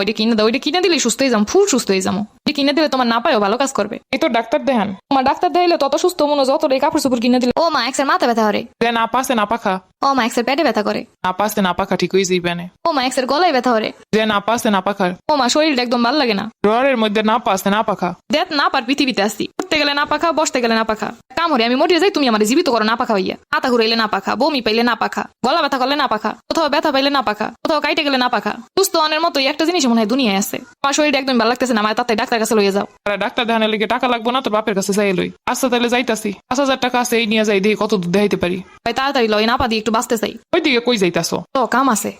ওইটা কিনে দাও ওইটা কিনে দিলে সুস্থ হয়ে যাব ফুল সুস্থ হয়ে যাব। ওইটা কিনে দিলে তোমার না পায়ও ভালো কাজ করবে। এই তো ডাক্তার দেখান। তোমার ডাক্তার দেখাইলে তত সুস্থ মনে হয় যত এই কাপড় চোপড় কিনে দিলে ও মা একসার মাথা ব্যথা হরে না পাশে না পাখা ও মা এক্সের পেটে ব্যথা করে। না পাসে না পাখা ঠিক হয়ে যাইবে না ও মা এক্সের গলায় ব্যথা করে। যে না পাসে না পাখার ও মা শরীরটা একদম ভালো লাগে না। ড্রয়ারের মধ্যে না পাসে না পাখা দেখ না পার পৃথিবীতে আসছি। উঠতে গেলে না পাখা বসতে গেলে না পাখা কামড়ে আমি মরিয়ে যাই তুমি আমার জীবিত করো না পাখা হইয়া। হাতা ঘুরাইলে না পাখা বমি পাইলে না পাখা গলা ব্যথা করলে না পাখা কোথাও ব্যথা পাইলে না পাখা কোথাও কাইটে গেলে না পাখা সুস্থ অনের মতো একটা জিনিস মনে হয় দুনিয়ায় আছে। আমার শরীর একদম ভালো লাগতেছে না আমার তাতে ডাক্তার কাছে লইয়ে যাও। আরে ডাক্তার দেখানোর লেগে টাকা লাগবো না তোর বাপের কাছে যাই লই। আচ্ছা তাহলে যাইতাছি। পাঁচ হাজার টাকা আছে এই নিয়ে যাই দেখি কত দুধ দেখাইতে পারি? ভাই তাড়াতাড়ি লই না পা দিয়ে একটু বাঁচতে চাই। ওইদিকে কই যাইতাছো? তো কাম আছে।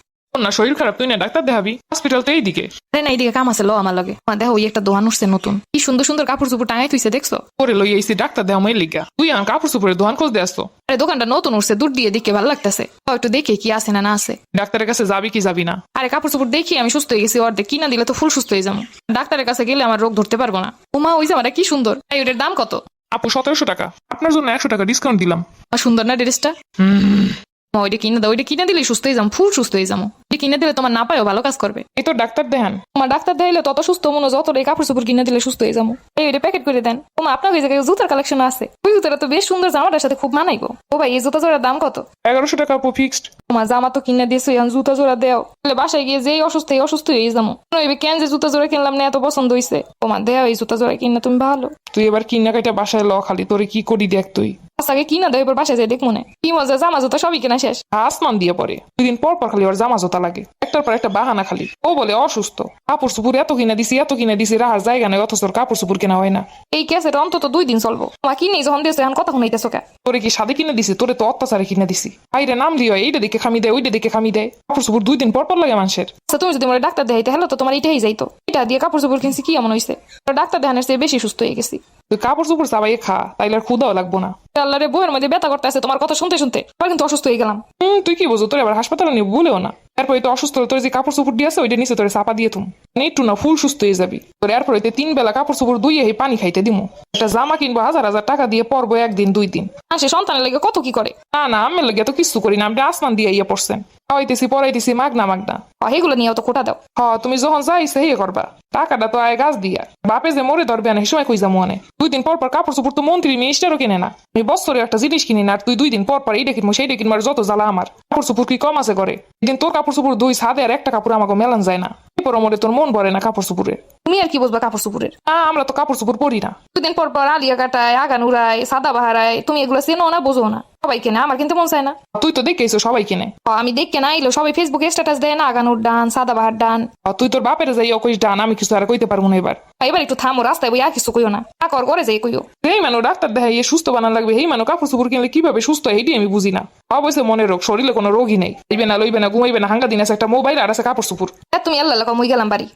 না শরীর খারাপ তুই না ডাক্তার দেখাবি? হসপিটাল তো এইদিকে। আরে না এইদিকে কাম আছে লো আমার লগে। আমার দেখো ওই একটা দোকান উঠছে নতুন। কি সুন্দর সুন্দর কাপড় চোপড় টাঙাই থুইছে দেখছ? করে লই আইসি ডাক্তার দেওয়া মই লিগা। তুই আন কাপড় চোপড়ের দোকান খোঁজ দিয়ে আসতো আরে দোকানটা নতুন উঠছে দূর দিয়ে দেখে ভালো লাগতেছে। একটু দেখে কি আছে না না আছে। ডাক্তারের কাছে যাবি কি যাবি না? আরে কাপড় চোপড় দেখি আমি সুস্থ হয়ে গেছি অর্ধেক। কিনা দিলে তো ফুল সুস্থ হয়ে যাব। ডাক্তারের কাছে গেলে আমার রোগ ধরতে পারব না। উমা ওই জামাটা কি সুন্দর। এই ওটার দাম কত? আপু সতেরোশো টাকা। আপনার জন্য একশো টাকা ডিসকাউন্ট দিলাম। সুন্দর না ড্রেসটা? মা, ওইটা কিনে দাও ওইটা কিনে দিলে সুস্থ হয়ে যাম ফুল সুস্থ হয়ে যাব। ওইটা কিনে দিলে তোমার না পায়ও ভালো কাজ করবে। এই তো ডাক্তার দেখান। তোমার ডাক্তার দেখাইলে তত সুস্থ মনে হয় যত এই কাপড় চোপড় কিনে দিলে সুস্থ হয়ে যাব। এই ওইটা প্যাকেট করে দেন। তোমার আপনার ওই জায়গায় জুতার কালেকশন আছে। ওই জুতাটা তো বেশ সুন্দর জামাটার সাথে খুব মানাই গো ও ভাই এই জুতা জোড়ার দাম কত? এগারোশো টাকা আপু ফিক্সড তোমার জামা তো কিনে দিয়েছ এখন জুতা জোড়া দেও। তাহলে বাসায় গিয়ে যেই অসুস্থ এই অসুস্থ হয়ে যাব। কেন যে জুতা জোড়া কিনলাম না এত পছন্দ হয়েছে তোমার দেও এই জুতা জোড়া কিনে তুমি ভালো। তুই এবার কিনা কাইটা বাসায় ল খালি তোরে কি করি দেখ তুই। আগে কিনা দেয় এবার বাসায় যাই দেখ মনে। কি মজা জামা জুতা সবই কেনা শেষ। আসমান দিয়ে পরে। দুদিন পর পর খালি ওর জামা জোতা লাগে। একটার পর একটা বাহানা খালি। ও বলে, অসুস্থ। কাপড় চুপুর এত কিনে দিছি, এত কিনে দিছি, রাহার জায়গা নেই, অথচ কাপড় চুপুর কেনা হয় না। এই ক্যাসেট অন্তত দুই দিন চলবো। তোমার কিনেই যখন দিয়েছ, এখন কথা শুনাইতেছো কে? তোরে কি সাদে কিনে দিছি? তোরে তো অত্যাচারে কিনে দিছি। আইরে, নাম দিও, এইটা দিকে খামি দেয়, ওইটা দিকে খামি দেয়। কাপড় চুপুর দুই দিন পর পর লাগে মানুষের। আচ্ছা তুমি যদি আমার ডাক্তার দেখাইতে হলো তো তোমার এটাই যাইতো। এটা দিয়ে কাপড় চোপড় কিনছি, কি এমন হয়েছে ডাক্তার দেখানোর চেয়ে বেশি সুস্থ হয়ে গেছি। তুই কাপড় চুপুর চাবাই খা, তাইলে আর ক্ষুদাও লাগবো না। আল্লাহ রে বইয়ের মধ্যে ব্যথা করতে আছে তোমার কথা শুনতে শুনতে। আবার কিন্তু অসুস্থ হয়ে গেলাম। হম, তুই কি বুঝো? তোর এবার হাসপাতালে নিয়ে বলেও না। এরপরে তো অসুস্থ হলে তোর যে কাপড় চোপড় দিয়ে আছে, ওইটা নিচে তোরে চাপা দিয়ে তুম মানে একটু না ফুল সুস্থ হয়ে যাবি। তোর এরপরে তিন বেলা কাপড় চোপড় দুইয়ে এই পানি খাইতে দিমু। একটা জামা কিনবো, হাজার হাজার টাকা দিয়ে পরবো একদিন, দুই দিন। আর সে সন্তানের লাগে কত কি করে? না না আমের লাগে তো কিছু করি না আপনি আসমান দিয়ে ইয়ে পড়ছেন। খাওয়াইতেছি পড়াইতেছি মাগনা মাগনা। ও, সেগুলো নিয়েও তো কোটা দাও। হ তুমি যখন যাইছে ইয়ে করবা। টাকাটা তো আয় গাছ দিয়া। বাপে যে মরে ধরবে না সময় কই যাব অনে দুই দিন পর পর কাপড় চোপড় তো মন্ত্রী মিনিস্টারও কিনে না। আমি বছরে একটা জিনিস কিনি না আর তুই দুই দিন পর পর এইটা কিনবো সেইটা আর যত জ্বালা আমার। কাপড় চোপড় কি কম আছে করে এদিন তোর কাপড় চোপড় দুই সাদে আর একটা কাপড় আমাকে মেলান যায় না। এরপর মরে তোর মন ভরে না কাপড় চোপড়ের তুমি আর কি বুঝবা কাপড় চোপড়ের? আমরা তো কাপড় চোপড় পরি না। দুদিন পর পর আলিয়া কাটায় আগান উড়ায় সাদা বাহারায় তুমি এগুলো চেনো না বোঝো না। সবাই কেনে আমার কিন্তু মন চায় না। তুই তো দেখেছ সবাই কেনে আমি দেখে না এলো সবাই ফেসবুকে স্ট্যাটাস দেয় না আগানোর ডান সাদা বাহার ডান তুই তোর বাপের যাই কইস ডান আমি কিছু আর কইতে পারব না এবার। এবার একটু থামো রাস্তায় বই আর কিছু কইও না। আকর করে যাই কইও। এই মানুষ ডাক্তার দেখাই সুস্থ বানান লাগবে। এই মানুষ কাপড় চোপড় কিনলে কীভাবে সুস্থ এইটি আমি বুঝি না। অবশ্যই মনে রোগ শরীরে কোনো রোগই নেই। লইবে না লইবে না ঘুমাইবে না হাঙ্গা দিন আছে একটা মোবাইল আর আছে কাপড় এ, তুমি আল্লাহ লাগা মুই গেলাম বাড়ি।